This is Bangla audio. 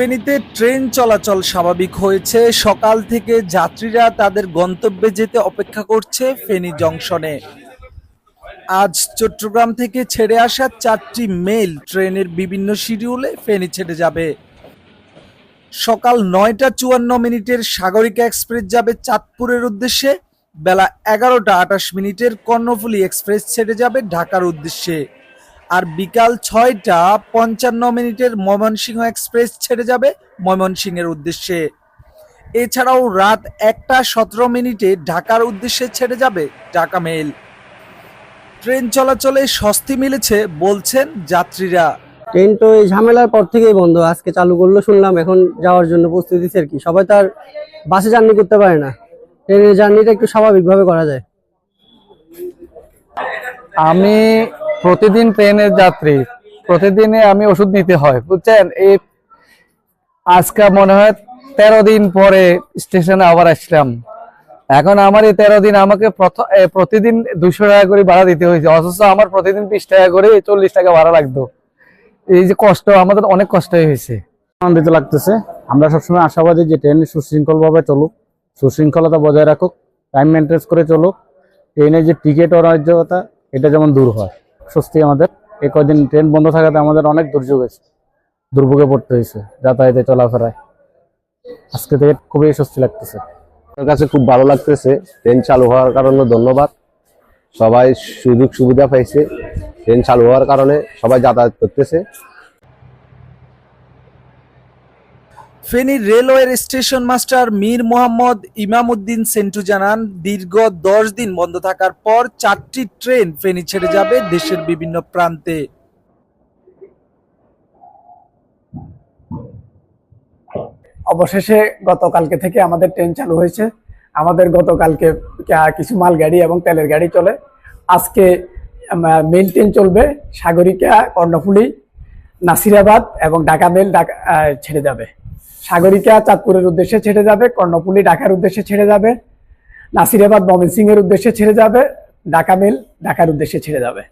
ফেনীতে ট্রেন চলাচল স্বাভাবিক হয়েছে। সকাল থেকে যাত্রীরা তাদের গন্তব্যে যেতে অপেক্ষা করছে ফেনী জংশনে। আজ চট্টগ্রাম থেকে ছেড়ে আসা চারটি মেল ট্রেনের বিভিন্ন শিডিউলে ফেনী ছেড়ে যাবে। সকাল নয়টা চুয়ান্ন মিনিটের সাগরিকা এক্সপ্রেস যাবে চাঁদপুরের উদ্দেশ্যে। বেলা এগারোটা আটাশ মিনিটের কর্ণফুলী এক্সপ্রেস ছেড়ে যাবে ঢাকার উদ্দেশ্যে। আর বিকাল ছয়টা পঞ্চান্ন মিনিটের ময়মনসিংহ এক্সপ্রেস ছেড়ে যাবে ময়মনসিংহের উদ্দেশ্যে। এছাড়াও রাত একটা সতেরো মিনিটে ঢাকার উদ্দেশ্যে ছেড়ে যাবে ঢাকা মেল। ট্রেন চলাচলে স্বস্তি মিলেছে বলছেন যাত্রীরা। ট্রেন তো এই ঝামেলার পর থেকেই বন্ধ আজকে চালু করল শুনলাম এখন যাওয়ার জন্য প্রস্তুতি দিচ্ছে আর কি। সবাই তো আর বাসে জার্নি করতে পারে না। ট্রেনের জার্নিটা একটু স্বাভাবিকভাবে করা যায়। আমি প্রতিদিন ট্রেনের যাত্রী, প্রতিদিনে আমি ওষুধ নিতে হয়, বুঝছেন? এই আজকে মনে হয় তেরো দিন পরে স্টেশনে আবার আসলাম। এখন আমার এই তেরো দিন আমাকে প্রতিদিন দুশো টাকা করে ভাড়া দিতে হয়েছে, অথচ আমার প্রতিদিন বিশ টাকা করে চল্লিশ টাকা ভাড়া লাগতো। এই যে কষ্ট, আমাদের অনেক কষ্ট হয়েছে। আনন্দিত লাগতেছে। আমরা সবসময় আশাবাদী যে ট্রেন সুশৃঙ্খলভাবে চলুক, সুশৃঙ্খলতা বজায় রাখুক টাইম মেনটেন্স করে চলুক। ট্রেনের যে টিকিট অরাজ্যতা, এটা যেমন দূর হয়। স্বস্তি আমাদের। এই কদিন ট্রেন বন্ধ থাকাতে আমাদের অনেক দুর্যোগ হয়েছে। দুর্ভোগে পড়তে হয়েছে, যাতায়াতে চলাফেরায়। আজকে থেকে খুবই স্বস্তি লাগতেছে। আমার কাছে খুব ভালো লাগতেছে ট্রেন চালু হওয়ার কারণে ধন্যবাদ। সবাই সুযোগ সুবিধা পাইছে ট্রেন চালু হওয়ার কারণে সবাই যাতায়াত করতেছে। ফেনী রেলওয়ের স্টেশন মাস্টার মীর মোহাম্মদ ইমামউদ্দিন সেন্টু জানান, দীর্ঘ দশ দিন বন্ধ থাকার পর চারটি ট্রেন ফেনী ছেড়ে যাবে দেশের বিভিন্ন প্রান্তে। অবশেষে গতকালকে থেকে আমাদের ট্রেন চালু হয়েছে। আমাদের গতকালকে কিছু মাল গাড়ি এবং তেলের গাড়ি চলে। আজকে মেল ট্রেন চলবে সাগরিকা, কর্ণফুলি, নাসিরাবাদ এবং ঢাকা মেল ছেড়ে যাবে। সাগরিকা চাঁদপুরের উদ্দেশ্যে ছেড়ে যাবে কর্ণপুলি ঢাকার উদ্দেশ্যে ছেড়ে যাবে, নাসিরাবাদ এর উদ্দেশ্যে ছেড়ে যাবে, ঢাকা মেল, ঢাকার উদ্দেশ্যে ছেড়ে যাবে।